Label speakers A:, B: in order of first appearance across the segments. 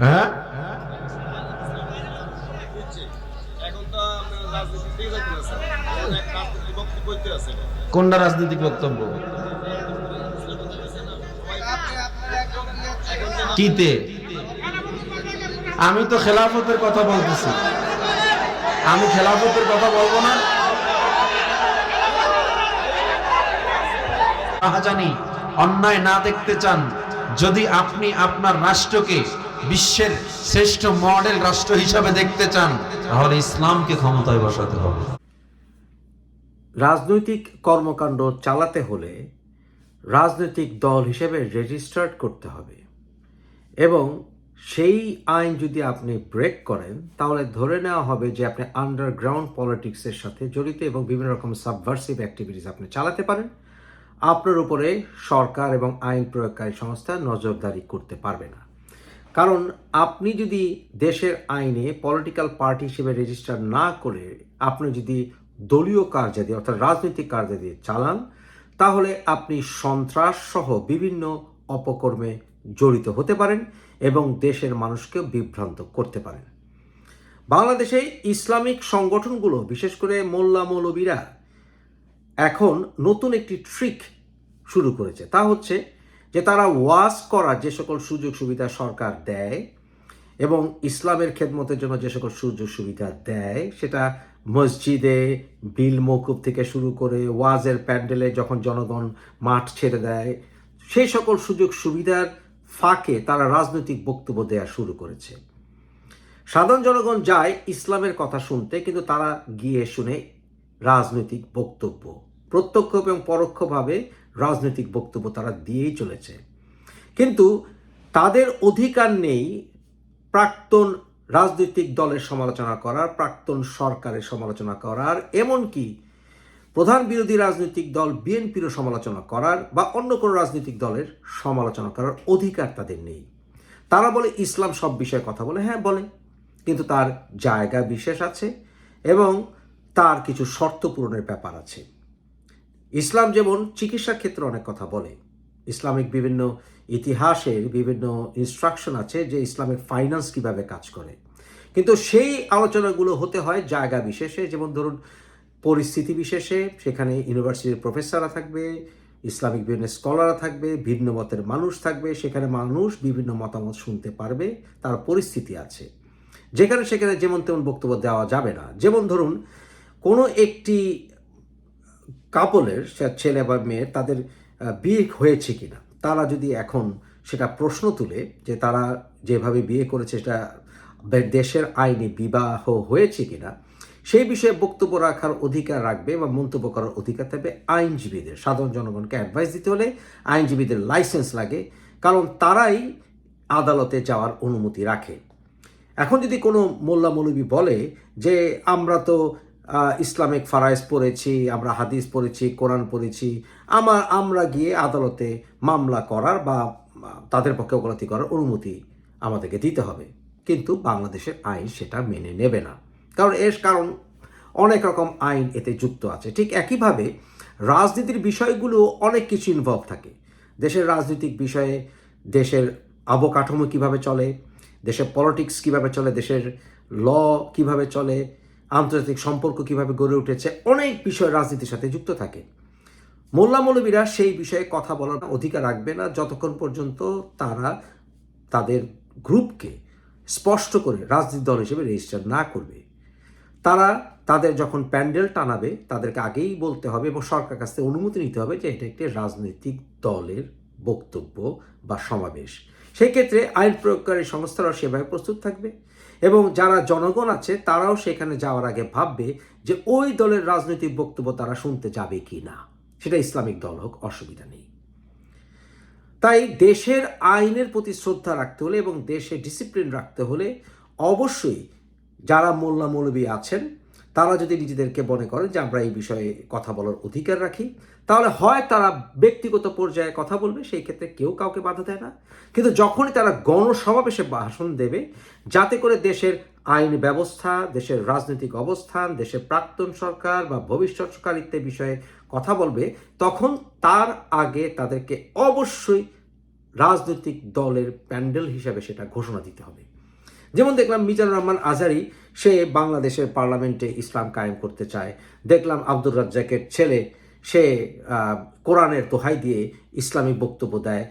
A: হ্যাঁ। কোনটা রাজনৈতিক বক্তব্য? কিতে? আমি তো খেলাফতের কথা বলতেছি। আমি খেলাফতের কথা বলব না। জানি, অন্যায় না দেখতে চান। যদি আপনি আপনার রাষ্ট্রকে বিশ্বের শ্রেষ্ঠ মডেল রাষ্ট্র হিসাবে দেখতে চান, তাহলে ইসলামকে ক্ষমতায় বসাতে হবে।
B: রাজনৈতিক কর্মকাণ্ড চালাতে হলে রাজনৈতিক দল হিসেবে রেজিস্টার্ড করতে হবে। এবং সেই আইন যদি আপনি ব্রেক করেন, তাহলে ধরে নেওয়া হবে যে আপনি আন্ডারগ্রাউন্ড পলিটিক্সের সাথে জড়িত এবং বিভিন্ন রকম সাবভার্সিভ অ্যাক্টিভিটিস আপনি চালাতে পারেন। আপনার উপরে সরকার এবং আইন প্রয়োগকারী সংস্থা নজরদারি করতে পারবে না। কারণ আপনি যদি দেশের আইনে পলিটিক্যাল পার্টি হিসেবে রেজিস্টার না করে আপনি যদি দলীয় কার্যাদি অর্থাৎ রাজনৈতিক কার্যাদি চালান, তাহলে আপনি সন্ত্রাস সহ বিভিন্ন অপকর্মে জড়িত হতে পারেন এবং দেশের মানুষকেও বিভ্রান্ত করতে পারেন। বাংলাদেশে ইসলামিক সংগঠনগুলো, বিশেষ করে মোল্লা মৌলবীরা এখন নতুন একটি ট্রিক শুরু করেছে। তা হচ্ছে যে তারা ওয়াজ করার যে সকল সুযোগ সুবিধা সরকার দেয় এবং ইসলামের খেদমতের জন্য যে সকল সুযোগ সুবিধা দেয়, সেটা মসজিদে বিল মৌকুব থেকে শুরু করে ওয়াজের প্যান্ডেলে যখন জনগণ মাঠ ছেড়ে দেয়, সেই সকল সুযোগ সুবিধার ফাঁকে তারা রাজনৈতিক বক্তব্য দেওয়া শুরু করেছে। সাধারণ জনগণ যায় ইসলামের কথা শুনতে, কিন্তু তারা গিয়ে শুনে রাজনৈতিক বক্তব্য। প্রত্যক্ষ এবং পরোক্ষভাবে রাজনৈতিক বক্তব্য তারা দিয়েই চলেছে। কিন্তু তাদের অধিকার নেই প্রাক্তন রাজনৈতিক দলের সমালোচনা করার, প্রাক্তন সরকারের সমালোচনা করার, এমনকি প্রধান বিরোধী রাজনৈতিক দল বিএনপিরও সমালোচনা করার বা অন্য কোনো রাজনৈতিক দলের সমালোচনা করার অধিকার তাদের নেই। তারা বলে ইসলাম সব বিষয়ে কথা বলে হ্যাঁ বলে। কিন্তু তার জায়গা বিশেষ আছে এবং তার কিছু শর্ত পূরণের ব্যাপার আছে। ইসলাম যেমন চিকিৎসার ক্ষেত্রে অনেক কথা বলে, ইসলামিক বিভিন্ন ইতিহাসের বিভিন্ন ইনস্ট্রাকশন আছে যে ইসলামের ফাইন্যান্স কীভাবে কাজ করে। কিন্তু সেই আলোচনাগুলো হতে হয় জায়গা বিশেষে, যেমন ধরুন পরিস্থিতি বিশেষে, সেখানে ইউনিভার্সিটির প্রফেসররা থাকবে, ইসলামিক বিভিন্ন স্কলাররা থাকবে, ভিন্ন মতের মানুষ থাকবে, সেখানে মানুষ বিভিন্ন মতামত শুনতে পারবে, তার পরিস্থিতি আছে। যেখানে সেখানে যেমন তেমন বক্তব্য দেওয়া যাবে না। যেমন ধরুন কোনো একটি কাপলের ছেলে বা মেয়ে তাদের বিয়ে হয়েছে কিনা, তারা যদি এখন সেটা প্রশ্ন তুলে যে তারা যেভাবে বিয়ে করেছে সেটা দেশের আইনে বিবাহ হয়েছে কি না সেই বিষয়ে বক্তব্য রাখার অধিকার রাখবে বা মন্তব্য করার অধিকার থাকবে আইনজীবীদের। সাধারণ জনগণকে অ্যাডভাইস দিতে হলে আইনজীবীদের লাইসেন্স লাগে, কারণ তারাই আদালতে যাওয়ার অনুমতি রাখে। এখন যদি কোনো মোল্লা মৌলবী বলে যে, আমরা তো ইসলামিক ফারাইজ পড়েছি, আমরা হাদিস পড়েছি, কোরআন পড়েছি। আমার, আমরা গিয়ে আদালতে মামলা করার বা তাদের পক্ষে ওকালতি করার অনুমতি আমাদেরকে দিতে হবে। কিন্তু বাংলাদেশের আইন সেটা মেনে নেবে না। কারণ এর কারণ, অনেক রকম আইন এতে যুক্ত আছে। ঠিক একইভাবে রাজনীতির বিষয়গুলো অনেক কিছু ইনভলভ থাকে। দেশের রাজনৈতিক বিষয়ে দেশের অবকাঠামো কীভাবে চলে, দেশের পলিটিক্স কীভাবে চলে, দেশের ল কীভাবে চলে আন্তর্জাতিক সম্পর্ক কীভাবে গড়ে উঠেছে, অনেক বিষয় রাজনীতির সাথে যুক্ত থাকে। মোল্লা মৌলবীরা সেই বিষয়ে কথা বলার অধিকার রাখবে না, যতক্ষণ পর্যন্ত তারা তাদের গ্রুপকে স্পষ্ট করে রাজনীতি দল হিসেবে রেজিস্টার না করবে। তারা তাদের যখন প্যান্ডেল টানাবে, তাদেরকে আগেই বলতে হবে এবং সরকার কাছ থেকে অনুমতি নিতে হবে যে এটা একটি রাজনৈতিক দলের বক্তব্য বা সমাবেশ। সেই ক্ষেত্রে আইন প্রয়োগকারী সংস্থারাও সেভাবে প্রস্তুত থাকবে এবং যারা জনগণ আছে, তারাও সেখানে যাওয়ার আগে ভাববে যে ওই দলের রাজনৈতিক বক্তব্য তারা শুনতে যাবে কি না সেটা ইসলামিক দল হোক, অসুবিধা নেই। তাই দেশের আইনের প্রতি শ্রদ্ধা রাখতে হলে এবং দেশে ডিসিপ্লিন রাখতে হলে অবশ্যই যারা মোল্লা মৌলবী আছেন তারা যদি নিজেদেরকে মনে করেন যে আমরা এই বিষয়ে কথা বলার অধিকার রাখি, তাহলে হয় তারা ব্যক্তিগত পর্যায়ে কথা বলবে, সেই ক্ষেত্রে কেউ কাউকে বাধা দেয় না। কিন্তু যখনই তারা গণসমাবেশে ভাষণ দেবে, যাতে করে দেশের আইন ব্যবস্থা, দেশের রাজনৈতিক অবস্থান, দেশের প্রাক্তন সরকার বা ভবিষ্যৎ সরকার ইত্যাদি বিষয়ে কথা বলবে, তখন তার আগে তাদেরকে অবশ্যই রাজনৈতিক দলের প্যান্ডেল হিসাবে সেটা ঘোষণা দিতে হবে। যেমন দেখলাম মিজানুর রহমান আজারি সে বাংলাদেশের পার্লামেন্টে ইসলাম কায়েম করতে চায়। দেখলাম আব্দুর রাজ্জাকের ছেলে, সে কোরআনের দোহাই দিয়ে ইসলামিক বক্তব্য দেয়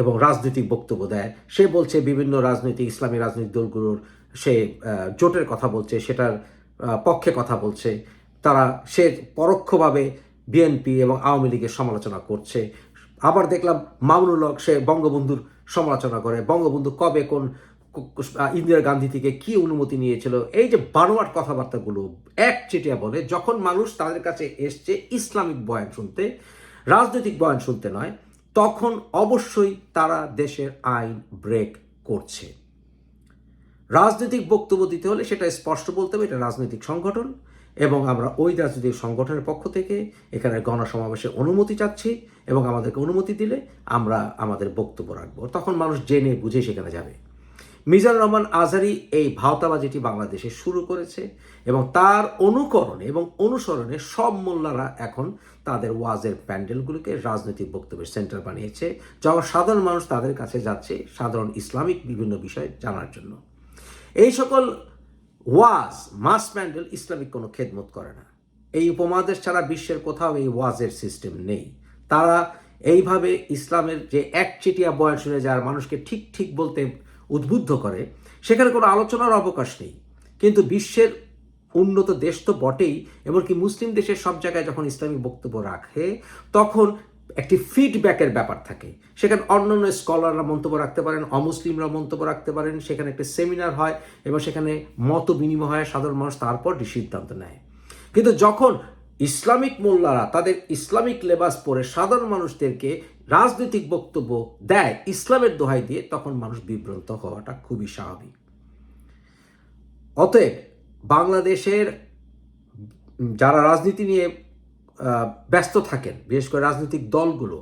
B: এবং রাজনৈতিক বক্তব্য দেয়। সে বলছে, বিভিন্ন রাজনৈতিক, ইসলামী রাজনৈতিক দলগুলোর সে জোটের কথা বলছে, সেটার পক্ষে কথা বলছে। তারা, সে পরোক্ষভাবে বিএনপি এবং আওয়ামী লীগের সমালোচনা করছে। আবার দেখলাম মামুনুল হক, সে বঙ্গবন্ধুর সমালোচনা করে। বঙ্গবন্ধু কবে কোন ইন্দিরা গান্ধী থেকে কি অনুমতি নিয়েছিল? এই যে বানোয়াট কথাবার্তাগুলো এক চেটিয়া বলে, যখন মানুষ তাদের কাছে এসছে ইসলামিক বয়ান শুনতে, রাজনৈতিক বয়ান শুনতে নয়, তখন অবশ্যই তারা দেশের আইন ব্রেক করছে। রাজনৈতিক বক্তব্য দিতে হলে সেটা স্পষ্ট বলতে হবে, এটা রাজনৈতিক সংগঠন, এবং আমরা ওই রাজনৈতিক সংগঠনের পক্ষ থেকে এখানে গণসমাবেশের অনুমতি চাচ্ছি, এবং আমাদেরকে অনুমতি দিলে আমরা আমাদের বক্তব্য রাখব। তখন মানুষ জেনে বুঝে সেখানে যাবে। মিজানুর রহমান আজারি এই ভাওতাবাজিটি বাংলাদেশে শুরু করেছে এবং তার অনুকরণে এবং অনুসরণে সব মোল্লারা এখন তাদের ওয়াজের প্যান্ডেলগুলোকে রাজনৈতিক বক্তব্যের সেন্টার বানিয়েছে যখন সাধারণ মানুষ তাদের কাছে যাচ্ছে, সাধারণ ইসলামিক বিভিন্ন বিষয় জানার জন্য। এই সকল ওয়াজ, মাস প্যান্ডেল ইসলামিক কোনো খেদমত করে না। এই উপমহাদেশ ছাড়া বিশ্বের কোথাও এই ওয়াজের সিস্টেম নেই। তারা এইভাবে ইসলামের যে একচেটিয়া বয়স শুনে যার মানুষকে ঠিক ঠিক বলতে উদ্বুদ্ধ করে, সেখানে কোনো আলোচনার অবকাশ নেই। কিন্তু বিশ্বের উন্নত দেশ তো বটেই, এমনকি মুসলিম দেশের সব জায়গায় যখন ইসলামিক বক্তব্য রাখে, তখন একটি ফিডব্যাকের ব্যাপার থাকে। সেখানে অন্যান্য স্কলাররা মন্তব্য রাখতে পারেন অমুসলিমরা মন্তব্য রাখতে পারেন, সেখানে একটি সেমিনার হয় এবং সেখানে মত বিনিময় হয় সাধারণ মানুষ, তারপর সিদ্ধান্ত নেয়। কিন্তু যখন ইসলামিক মোল্লারা তাদের ইসলামিক লেবাস পরে সাধারণ মানুষদেরকে রাজনৈতিক বক্তব্য দেয় ইসলামের দোহাই দিয়ে, তখন মানুষ বিভ্রান্ত হওয়াটা খুবই স্বাভাবিক। অতএব বাংলাদেশের যারা রাজনীতি নিয়ে ব্যস্ত থাকেন, বিশেষ করে রাজনৈতিক দলগুলো,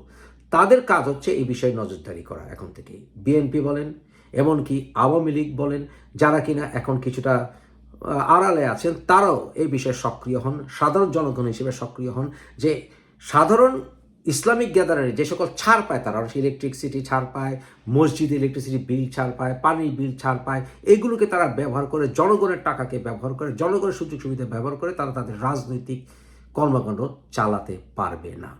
B: তাদের কাজ হচ্ছে এই বিষয়ে নজরদারি করা এখন থেকেই। বিএনপি বলেন, এমনকি আওয়ামী লীগ বলেন, যারা কিনা এখন কিছুটা আড়ালে আছেন, তারাও এই বিষয়ে সক্রিয় হন, সাধারণ জনগণ হিসেবে সক্রিয় হন যে সাধারণ ইসলামিক গ্যাদারে যে সকল ছাড় পায় তারা ইলেকট্রিসিটি ছাড় পায়, মসজিদ ইলেকট্রিসিটি বিল ছাড় পায়, পানির বিল ছাড় পায়, এগুলোকে তারা ব্যবহার করে, জনগণের টাকাকে ব্যবহার করে, জনগণের সুযোগ সুবিধা ব্যবহার করে তারা তাদের রাজনৈতিক কর্মকাণ্ড চালাতে পারবে না।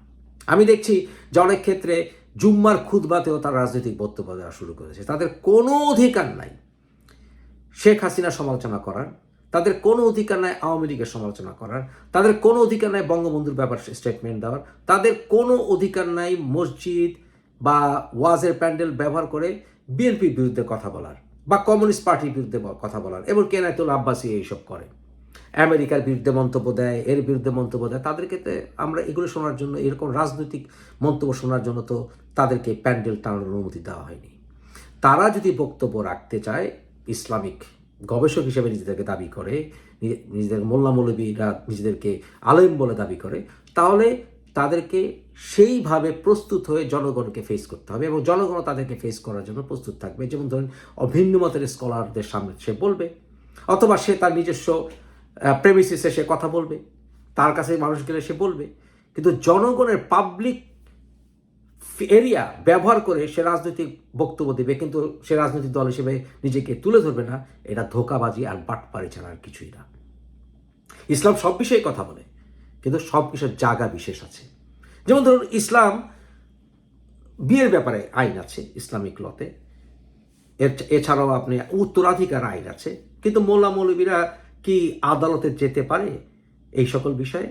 B: আমি দেখছি যে অনেক ক্ষেত্রে জুম্মার খুদবাতেও তারা রাজনৈতিক বক্তব্য দেওয়া শুরু করেছে। তাদের কোনো অধিকার নাই। শেখ হাসিনা সমালোচনা করার তাদের কোনো অধিকার নাই আওয়ামী লীগের সমালোচনা করার, তাদের কোনো অধিকার নাই বঙ্গবন্ধুর ব্যাপার স্টেটমেন্ট দেওয়ার, তাদের কোনো অধিকার নাই মসজিদ বা ওয়াজের প্যান্ডেল ব্যবহার করে বিএনপির বিরুদ্ধে কথা বলার বা কমিউনিস্ট পার্টির বিরুদ্ধে কথা বলার। এবং কেনায়তুল আব্বাসী এইসব করে। আমেরিকার বিরুদ্ধে মন্তব্য দেয়, এর বিরুদ্ধে মন্তব্য দেয়। তাদেরকে আমরা এগুলো শোনার জন্য, এরকম রাজনৈতিক মন্তব্য শোনার জন্য তো তাদেরকে প্যান্ডেল টানানোর অনুমতি দেওয়া হয়নি। তারা যদি বক্তব্য রাখতে চায় ইসলামিক গবেষক হিসেবে নিজেদেরকে দাবি করে নিজেদের মোল্লা মৌলবীরা নিজেদেরকে আলেম বলে দাবি করে, তাহলে তাদেরকে সেইভাবে প্রস্তুত হয়ে জনগণকে ফেস করতে হবে এবং জনগণ তাদেরকে ফেস করার জন্য প্রস্তুত থাকবে। যেমন ধরেন, অভিন্ন মতের স্কলারদের সামনে সে বলবে, অথবা সে তার নিজস্ব প্রেমিসিসে সে কথা বলবে, তার কাছে মানুষ গেলে সে বলবে। কিন্তু জনগণের পাবলিক এরিয়া ব্যবহার করে সে রাজনৈতিক বক্তব্য দেবে, কিন্তু সে রাজনৈতিক দল হিসেবে নিজেকে তুলে ধরবে না। এটা ধোকাবাজি আর বাটপাড়ি ছাড়া আর কিছুই না। ইসলাম সব বিষয়ে কথা বলে, কিন্তু সব কিছুর জায়গা বিশেষ আছে। যেমন ধরুন, ইসলাম বিয়ের ব্যাপারে আইন আছে, ইসলামিক লতে। এছাড়াও আপনি উত্তরাধিকার আইন আছে, কিন্তু মোল্লা মৌলবীরা কি আদালতে যেতে পারে এই সকল বিষয়ে?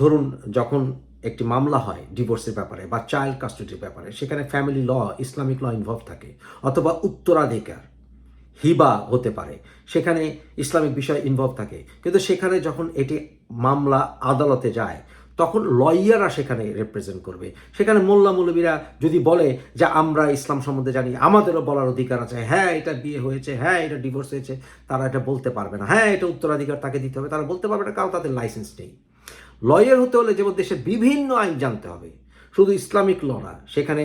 B: ধরুন, যখন একটি মামলা হয় ডিভোর্সের ব্যাপারে বা চাইল্ড কাস্টডির ব্যাপারে, সেখানে family law Islamic law involve থাকে, অথবা উত্তরাধিকার, হিবা হতে পারে, সেখানে ইসলামিক বিষয় ইনভলভ থাকে। কিন্তু সেখানে যখন এটি মামলা আদালতে যায়, তখন লয়াররা সেখানে রিপ্রেজেন্ট করবে। সেখানে মোল্লা মৌলবীরা যদি বলে যে, আমরা ইসলাম সম্বন্ধে জানি, আমাদেরও বলার অধিকার আছে হ্যাঁ এটা বিয়ে হয়েছে হ্যাঁ এটা ডিভোর্স হয়েছে, তারা এটা বলতে পারবে না। হ্যাঁ এটা উত্তরাধিকার, তাকে দিতে হবে। তারা বলতে পারবে না, কারণ তাদের লাইসেন্স নেই। লয়ার হতে হলে যেমন দেশের বিভিন্ন আইন জানতে হবে। শুধু ইসলামিক ল না, সেখানে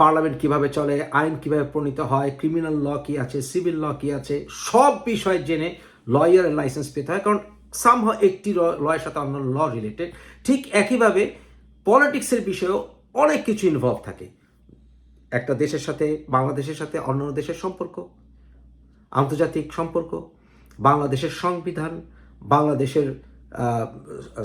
B: পার্লামেন্ট কীভাবে চলে, আইন কীভাবে প্রণীত হয়, ক্রিমিনাল ল কি আছে, সিভিল ল কি আছে, সব বিষয় জেনে লয়ারের লাইসেন্স পেতে হয়। কারণ সামহ একটি লয়ের সাথে অন্য ল রিলেটেড ঠিক একইভাবে পলিটিক্সের বিষয়েও অনেক কিছু ইনভলভ থাকে। একটা দেশের সাথে, বাংলাদেশের সাথে অন্যান্য দেশের সম্পর্ক, আন্তর্জাতিক সম্পর্ক, বাংলাদেশের সংবিধান, বাংলাদেশের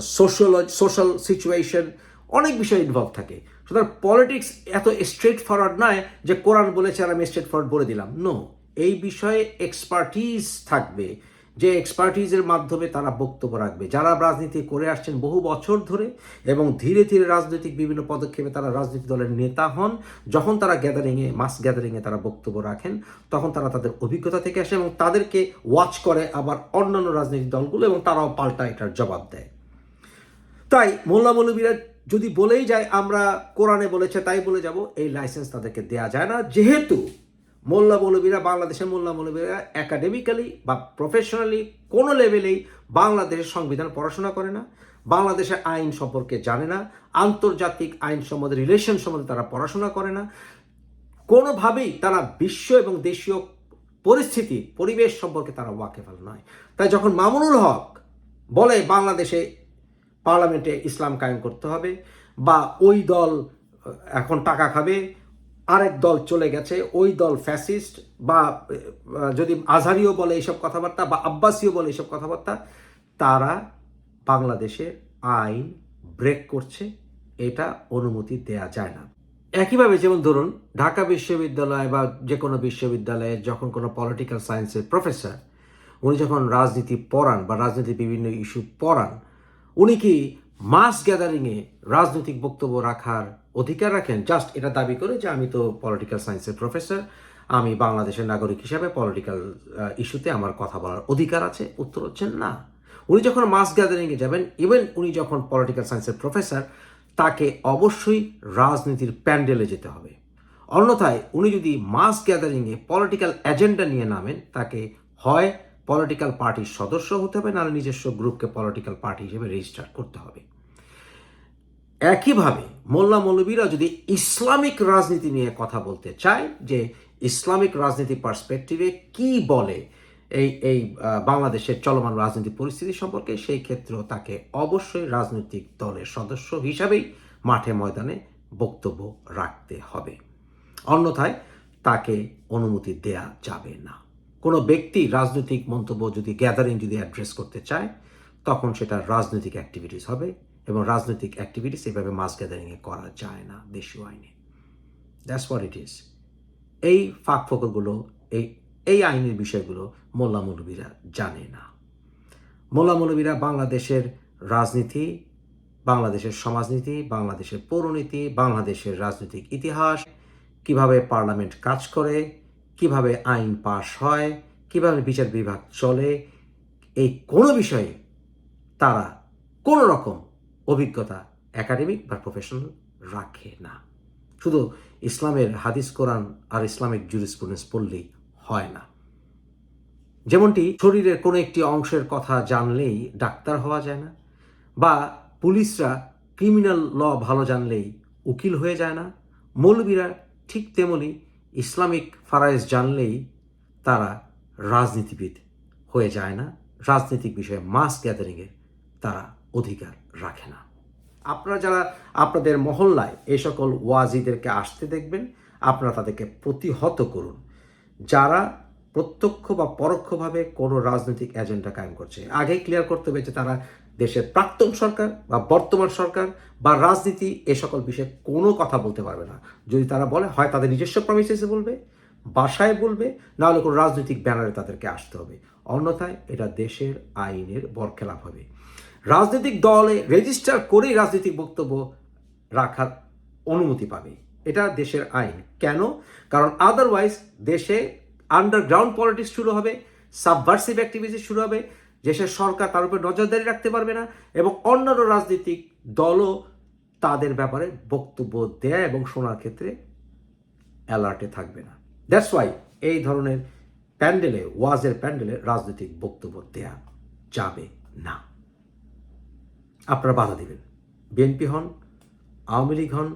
B: সোশ্যাল সোশ্যাল সিচুয়েশন অনেক বিষয় ইনভলভ থাকে। সুতরাং পলিটিক্স এত স্ট্রেট ফরওয়ার্ড নয় যে কোরআন বলেছে আর আমি স্ট্রেট ফরওয়ার্ড বলে দিলাম। নো এই বিষয়ে এক্সপার্টিস থাকবে। যে এক্সপার্টিজের মাধ্যমে তারা বক্তব্য রাখবে। যারা রাজনীতি করে আসছেন বহু বছর ধরে এবং ধীরে ধীরে রাজনৈতিক বিভিন্ন পদক্ষেপে তারা রাজনৈতিক দলের নেতা হন, যখন তারা গ্যাদারিংয়ে মাস গ্যাদারিংয়ে তারা বক্তব্য রাখেন, তখন তারা তাদের অভিজ্ঞতা থেকে আসে এবং তাদেরকে ওয়াচ করে আবার অন্যান্য রাজনৈতিক দলগুলো এবং তারাও পাল্টা এটার জবাব দেয়। তাই মোল্লা মৌলবীরা যদি বলেই যায়, আমরা কোরআনে বলেছে, তাই বলে যাব, এই লাইসেন্স তাদেরকে দেয়া যায় না। যেহেতু মোল্লা মৌলবীরা, বাংলাদেশের মোল্লা মৌলবীরা একাডেমিক্যালি বা প্রফেশনালি কোনো লেভেলেই বাংলাদেশের সংবিধান পড়াশোনা করে না। বাংলাদেশের আইন সম্পর্কে জানে না। আন্তর্জাতিক আইন সম্বন্ধে রিলেশন সম্বন্ধে তারা পড়াশোনা করে না। কোনোভাবেই তারা বিশ্ব এবং দেশীয় পরিস্থিতি, পরিবেশ সম্পর্কে তারা ওয়াকেফাল নয়। তাই যখন মামুনুল হক বলে বাংলাদেশে পার্লামেন্টে ইসলাম কায়েম করতে হবে বা ওই দল এখন টাকা খাবে আরেক দল চলে গেছে, ওই দল ফ্যাসিস্ট বা যদি আজহারিও বলে এইসব কথাবার্তা বা আব্বাসীয় বলে এইসব কথাবার্তা, তারা বাংলাদেশের আইন ব্রেক করছে, এটা অনুমতি দেয়া যায় না। একইভাবে যেমন ধরুন, ঢাকা বিশ্ববিদ্যালয় বা যে কোনো বিশ্ববিদ্যালয়ে যখন কোনো পলিটিক্যাল সায়েন্সের প্রফেসর উনি যখন রাজনীতি পড়ান বা রাজনীতির বিভিন্ন ইস্যু পড়ান, উনি কি মাস গ্যাদারিংয়ে রাজনৈতিক বক্তব্য রাখার অধিকার রাখেন। জাস্ট এটা দাবি করে যে আমি তো পলিটিক্যাল সায়েন্সের প্রফেসর আমি বাংলাদেশের নাগরিক হিসাবে পলিটিক্যাল ইস্যুতে আমার কথা বলার অধিকার আছে, উত্তর হচ্ছেন না। উনি যখন মাস গ্যাদারিংয়ে যাবেন ইভেন উনি যখন পলিটিক্যাল সায়েন্সের প্রফেসর তাকে অবশ্যই রাজনীতির প্যান্ডেলে যেতে হবে। অন্যথায় উনি যদি মাস গ্যাদারিংয়ে পলিটিক্যাল এজেন্ডা নিয়ে নামেন, তাকে হয় পলিটিক্যাল পার্টির সদস্য হতে হবে, নাহলে নিজস্ব গ্রুপকে পলিটিক্যাল পার্টি হিসেবে রেজিস্টার করতে হবে। একইভাবে মোল্লা মৌলবীরা যদি ইসলামিক রাজনীতি নিয়ে কথা বলতে চায়, যে ইসলামিক রাজনীতি পার্সপেক্টিভে কি বলে এই এই বাংলাদেশের চলমান রাজনৈতিক পরিস্থিতি সম্পর্কে, সেই ক্ষেত্রেও তাকে অবশ্যই রাজনৈতিক দলের সদস্য হিসাবেই মাঠে ময়দানে বক্তব্য রাখতে হবে। অন্যথায় তাকে অনুমতি দেয়া যাবে না। কোনো ব্যক্তি রাজনৈতিক মন্তব্য যদি গ্যাদারিং যদি অ্যাড্রেস করতে চায়, তখন সেটা রাজনৈতিক অ্যাক্টিভিটিস হবে। এবং রাজনৈতিক অ্যাক্টিভিটিস এভাবে মাস গ্যাদারিংয়ে করা যায় না দেশীয় আইনে। দ্যাটস হোয়াট ইট ইজ এই ফাঁক ফোকরগুলো, এই এই আইনের বিষয়গুলো মোল্লা মৌলবীরা জানে না। মোল্লা মৌলবীরা বাংলাদেশের রাজনীতি, বাংলাদেশের সমাজনীতি, বাংলাদেশের পৌরনীতি, বাংলাদেশের রাজনৈতিক ইতিহাস, কীভাবে পার্লামেন্ট কাজ করে, কীভাবে আইন পাশ হয়, কীভাবে বিচার বিভাগ চলে, এই কোনো বিষয়ে তারা কোনো রকম অভিজ্ঞতা একাডেমিক বা প্রফেশনাল রাখে না। শুধু ইসলামের হাদিস, কোরআন আর ইসলামিক জুরিসপ্রুডেন্স পড়লেই হয় না। যেমনটি শরীরের কোনো একটি অংশের কথা জানলেই ডাক্তার হওয়া যায় না বা পুলিশরা ক্রিমিনাল ল ভালো জানলেই উকিল হয়ে যায় না, মৌলবীরা ঠিক তেমনি ইসলামিক ফারাইজ জানলেই তারা রাজনীতিবিদ হয়ে যায় না। রাজনৈতিক বিষয়ে মাস গ্যাদারিংয়ের তারা অধিকার রাখে না। আপনারা যারা আপনাদের মহল্লায় এই সকল ওয়াজিদেরকে আসতে দেখবেন, আপনারা তাদেরকে প্রতিহত করুন। যারা প্রত্যক্ষ বা পরোক্ষভাবে কোনো রাজনৈতিক এজেন্ডা কায়েম করছে, আগেই ক্লিয়ার করতে হবে যে তারা দেশের প্রাক্তন সরকার বা বর্তমান সরকার বা রাজনীতি এ সকল বিষয়ে কোনো কথা বলতে পারবে না। যদি তারা বলে, হয় তাদের নিজস্ব প্রমিসেসে বলবে, বাসায় বলবে, নাহলে কোনো রাজনৈতিক ব্যানারে তাদেরকে আসতে হবে। অন্যথায় এটা দেশের আইনের বরখেলাপ হবে। রাজনৈতিক দলে রেজিস্টার করেই রাজনৈতিক বক্তব্য রাখার অনুমতি পাবে। এটা দেশের আইন। কেন? কারণ আদারওয়াইজ দেশে আন্ডারগ্রাউন্ড পলিটিক্স শুরু হবে সাবভার্সিভ অ্যাক্টিভিটি শুরু হবে, দেশের সরকার তার উপর নজরদারি রাখতে পারবে না এবং অন্যান্য রাজনৈতিক দলও তাদের ব্যাপারে বক্তব্য দেয় এবং শোনার ক্ষেত্রে অ্যালার্টে থাকবে না। দ্যাটস ওয়াই এই ধরনের প্যান্ডেলে, ওয়াজের প্যান্ডেলে রাজনৈতিক বক্তব্য দেয়া যাবে না। আপনারা বাধা দিবেন। বিএনপি হন, আওয়ামী লীগ হন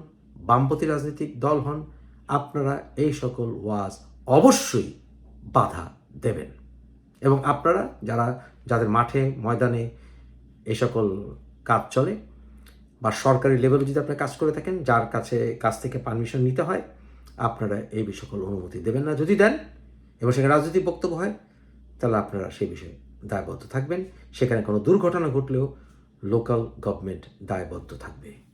B: বামপতি রাজনৈতিক দল হন, আপনারা এই সকল ওয়াজ অবশ্যই বাধা দেবেন। এবং আপনারা যারা, যাদের মাঠে, ময়দানে এই সকল কাজ চলে বা সরকারি লেভেলে যদি আপনি কাজ করে থাকেন, যার কাছে, কাছ থেকে পারমিশন নিতে হয়, আপনারা এই কোনো অনুমতি দেবেন না। যদি দেন, এবং সেখানে রাজনৈতিক বক্তব্য হয়, তাহলে আপনারা সেই বিষয়ে দায়বদ্ধ থাকবেন। সেখানে কোনো দুর্ঘটনা ঘটলেও লোকাল গভর্নমেন্ট দায়বদ্ধ থাকবে।